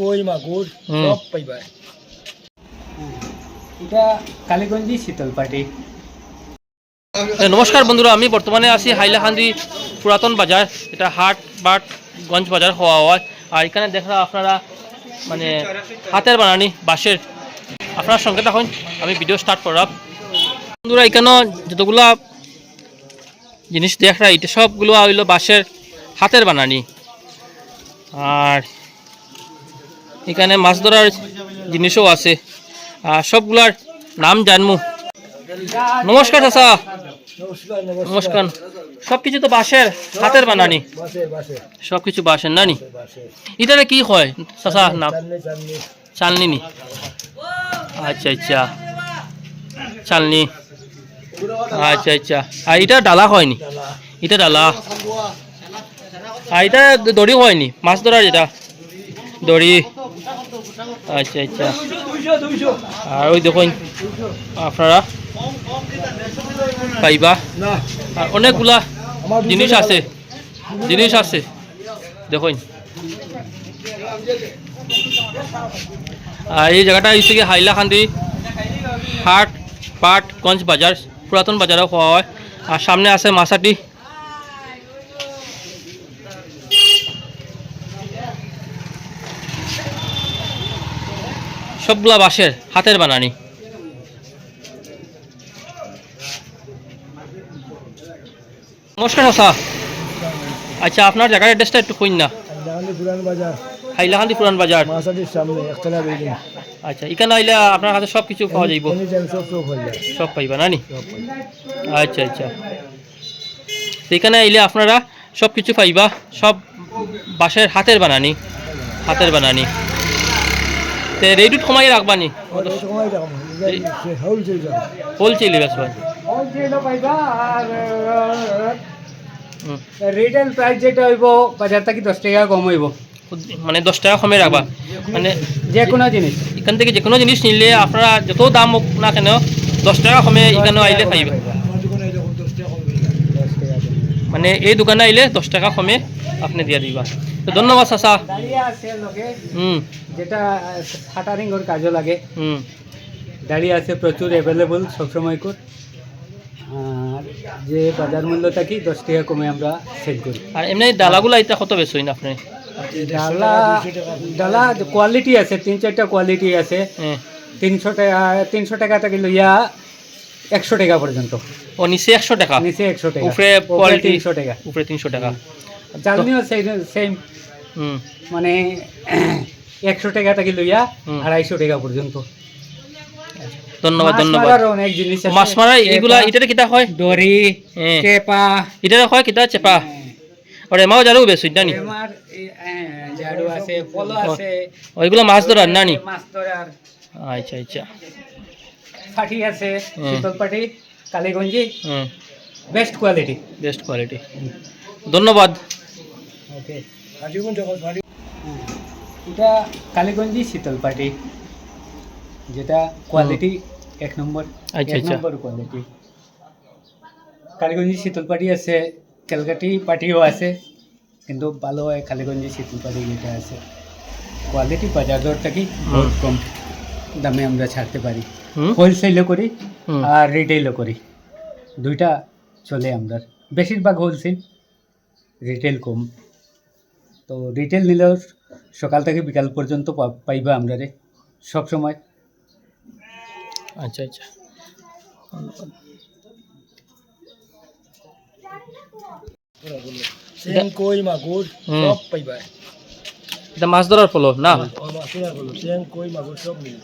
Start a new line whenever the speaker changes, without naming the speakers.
কই মাগুর সব পাইবা।
এটা কালীগঞ্জি শীতল পাটি।
এ, নমস্কার বন্ধুরা আমি বর্তমানে আছি হাইলাকান্দি পুরাতন বাজার। এটা হাট বাট গঞ্জ বাজার হওয়া হয়। আর এখানে দেখা আপনারা মানে হাতের বানানি বাঁশের। আপনার সঙ্গে তখন আমি ভিডিও স্টার্ট করলাম। বন্ধুরা এখানে যতগুলা জিনিস দেখা এটা সবগুলো হইল বাঁশের হাতের বানানি। আর এখানে মাছ ধরার জিনিসও আছে। আর সবগুলার নাম জানমু। নমস্কার চাচা।
নমস্কার।
নমস্কার সব কিছু তো বাঁশের হাতের বানানি।
বাসে বাসে
সব কিছু বাঁশের নানি। এটারে কি হয় চাচা নাম? চালনি আচ্ছা আচ্ছা। চালনি। আচ্ছা আচ্ছা। আর এটা ডালা হয়নি। এটা ডালা। আর এটা দড়ি হয়নি। মাছ ধরার এটা দড়ি। আচ্ছা আচ্ছা। আর ওই দেখুন আপনারা? পাইবা? আর অনেকগুলা জিনিস আছে। জিনিস আছে। দেখুন। আর এই জায়গাটা হচ্ছে কি হাইলাকান্দি হাট পাট গঞ্জ বাজার পুরাতন বাজারও হওয়া হয়। আর সামনে আছে মাসাটি সবগুলা বাঁশের হাতের বানানি। নমস্কার হাসা। আচ্ছা আপনার জায়গার অ্যাড্রেসটা একটু কইন না।
পুরান বাজার।
আচ্ছা এখানে আইলে আপনার কাছে সব কিছু পাওয়া যাইব।
সব
পাইবা নানি? আচ্ছা আচ্ছা। এখানে আইলে আপনারা সব কিছু পাইবা। সব বাঁশের হাতের বানানি। হাতের বানানি। তে রেডুট কমাই
সময় যাব। হোলসেল যাব
হোলসেল বেসবান
হোলসেলও পাইবা আর রিটেল প্রাইস যেটা হইব বাজার থেকে দশ টাকা কম হইব?
মানে দশ টাকা কমে রাখবা। মানে
যে কোনো জিনিস।
এখান থেকে যে কোনো জিনিস নিলে আপনারা যত দাম হোক না কেন দশ টাকা কমে এখানে আইলে পাইবা
আমার দোকানে যখন দশ টাকা কমে দশ টাকা কমে।
মানে এই দোকানে আইলে দশ টাকা কমে আপনি দিয়ে দিবা। তো ধন্যবাদ চাচা।
আছে
হুম
যেটা শাটারিংয়ের কাজও লাগে।
হুম
দাঁড়িয়ে আছে প্রচুর অ্যাভেলেবল সবসময় কর আর যে বাজার মূল্য থাকি দশ টাকা কমে আমরা সেল করি।
আর এমনি ডালাগুলা এটা কত বেশি না আপনি?
ডালা ডালা কোয়ালিটি আছে তিন চারটা কোয়ালিটি আছে। তিনশো টাকা তিনশো টাকা থেকে লইয়া একশো টাকা পর্যন্ত।
ও নিচে একশো টাকা?
নিচে একশো টাকা।
উপরে কোয়ালিটি
তিনশো টাকা।
উপরে তিনশো টাকা।
চালনিও সেই সেম মানে একশো টাকা থেকে লইয়া আড়াইশো টাকা পর্যন্ত।
ধন্যবাদ ধন্যবাদ।
অনেক জিনিস
মাছ মারা এগুলা এটাতে কিতা হয়?
দড়ি
হ্যাঁ।
চেপা।
এটা হয় কিতা? চেপা। আর এমাও জানো বেশি জানি
আমার হ্যাঁ, আছে পলো আছে।
ওইগুলা মাছ ধরার নানি
মাছ ধরার।
আচ্ছা আচ্ছা।
পাটি আছে
হুম।
শীতল পাটি কালীগঞ্জি
হুম।
বেস্ট কোয়ালিটি
বেস্ট কোয়ালিটি ধন্যবাদ।
ওকে
আজীবন জগৎ বাড়ি
এটা কালীগঞ্জি শীতল পাটি যেটা কোয়ালিটি এক নম্বর
আচ্ছা,
এক
আচ্ছা।
নম্বর কোয়ালিটি কালীগঞ্জি শীতল পাটি আছে ক্যালকাটি পাটিও আছে কিন্তু ভালো হয় কালীগঞ্জি শীতল পাটি যেটা আছে। কোয়ালিটি বাজার দর থেকে বহুত কম। দামে আমরা ছাড়তে পারি। হোলসেলও করি আর রিটেলও করি। দুইটা চলে আমরা। বেশিরভাগ হোলসেল রিটেল কম। তো রিটেল নিলেও সকাল থেকে বিকাল পর্যন্ত পাইবা আমরা রে সব সময়।
আচ্ছা আচ্ছা।
চেং কই মাগুর
হুম।
সব পাইবা।
এটা মাছ ধরার ফলো না?
মাছুরা বলো চেং কই মাগুর সব মিলে